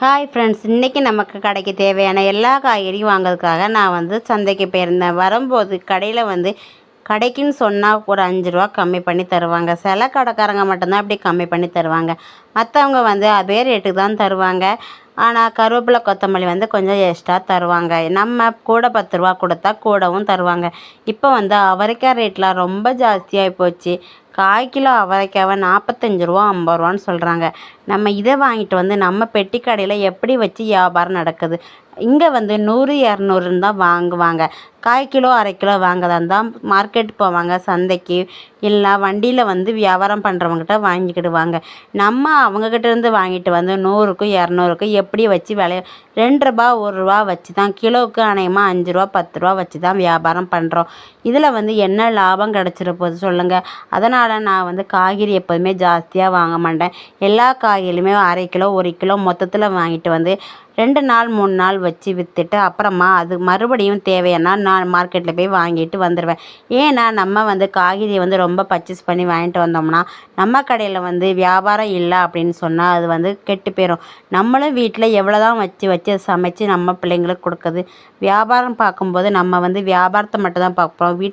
Hi friends இன்றைக்கி நமக்கு கடைக்கு தேவையான எல்லா காய்கறியும் வாங்குறதுக்காக நான் வந்து சந்தைக்கு போயிருந்தேன். வரும்போது கடையில் வந்து கடைக்குன்னு சொன்னால் ஒரு அஞ்சு ரூபா கம்மி பண்ணி தருவாங்க. சில கடைக்காரங்க மட்டும்தான் அப்படி கம்மி பண்ணி தருவாங்க. மற்றவங்க வந்து அதே ரேட்டுக்கு தான் தருவாங்க. ஆனால் கருவேப்பிலை கொத்தமல்லி வந்து கொஞ்சம் எக்ஸ்ட்ரா தருவாங்க. நம்ம கூட பத்து ரூபா கொடுத்தா கூடவும் தருவாங்க. இப்போ வந்து அவரைக்காய் ரேட்லாம் ரொம்ப ஜாஸ்தியாகி போச்சு. கால் கிலோ அவரைக்காவை நாற்பத்தஞ்சு ரூபா ஐம்பது ரூபான்னு சொல்கிறாங்க நம்ம இதை வாங்கிட்டு வந்து நம்ம பெட்டி கடையில் எப்படி வச்சு வியாபாரம் நடக்குது? இங்கே வந்து நூறு இரநூறுன்னு தான் வாங்குவாங்க. கால் கிலோ அரை கிலோ வாங்கதா தான் மார்க்கெட் போவாங்க சந்தைக்கு. இல்லை வண்டியில் வந்து வியாபாரம் பண்ணுறவங்ககிட்ட வாங்கிக்கிடுவாங்க. நம்ம அவங்கக்கிட்ட இருந்து வாங்கிட்டு வந்து நூறுக்கும் இரநூறுக்கும் எப்படி வச்சு விலைய ரெண்டு ரூபா ஒரு ரூபா வச்சு தான் கிலோவுக்கு அநேகமாக அஞ்சு ரூபா பத்து ரூபா வச்சு தான் வியாபாரம் பண்ணுறோம் இதில் வந்து என்ன லாபம் கிடச்சிட போகுது சொல்லுங்கள் அதனால் நான் வந்து காய்கறி எப்போதுமே ஜாஸ்தியாக வாங்க மாட்டேன். எல்லா காய்கறியுமே அரை கிலோ ஒரு கிலோ மொத்தத்தில் வாங்கிட்டு வந்து ரெண்டு நாள் மூணு நாள் வச்சு விற்றுட்டு அப்புறமா அது மறுபடியும் தேவையானா நான் மார்க்கெட்டில் போய் வாங்கிட்டு வந்துடுவேன் ஏன்னா நம்ம வந்து காய்கறியை வந்து ரொம்ப பர்ச்சேஸ் பண்ணி வாங்கிட்டு வந்தோம்னா நம்ம கடையில் வந்து வியாபாரம் இல்லை அப்படின்னு சொன்னால் அது வந்து கெட்டு போயிடும் நம்மளும் வீட்டில் எவ்வளோ தான் வச்சு வச்சு சமைச்சு நம்ம பிள்ளைங்களுக்கு கொடுக்குது வியாபாரம் பார்க்கும்போது நம்ம வந்து வியாபாரத்தை மட்டும் தான் பார்க்குறோம் வீட்டு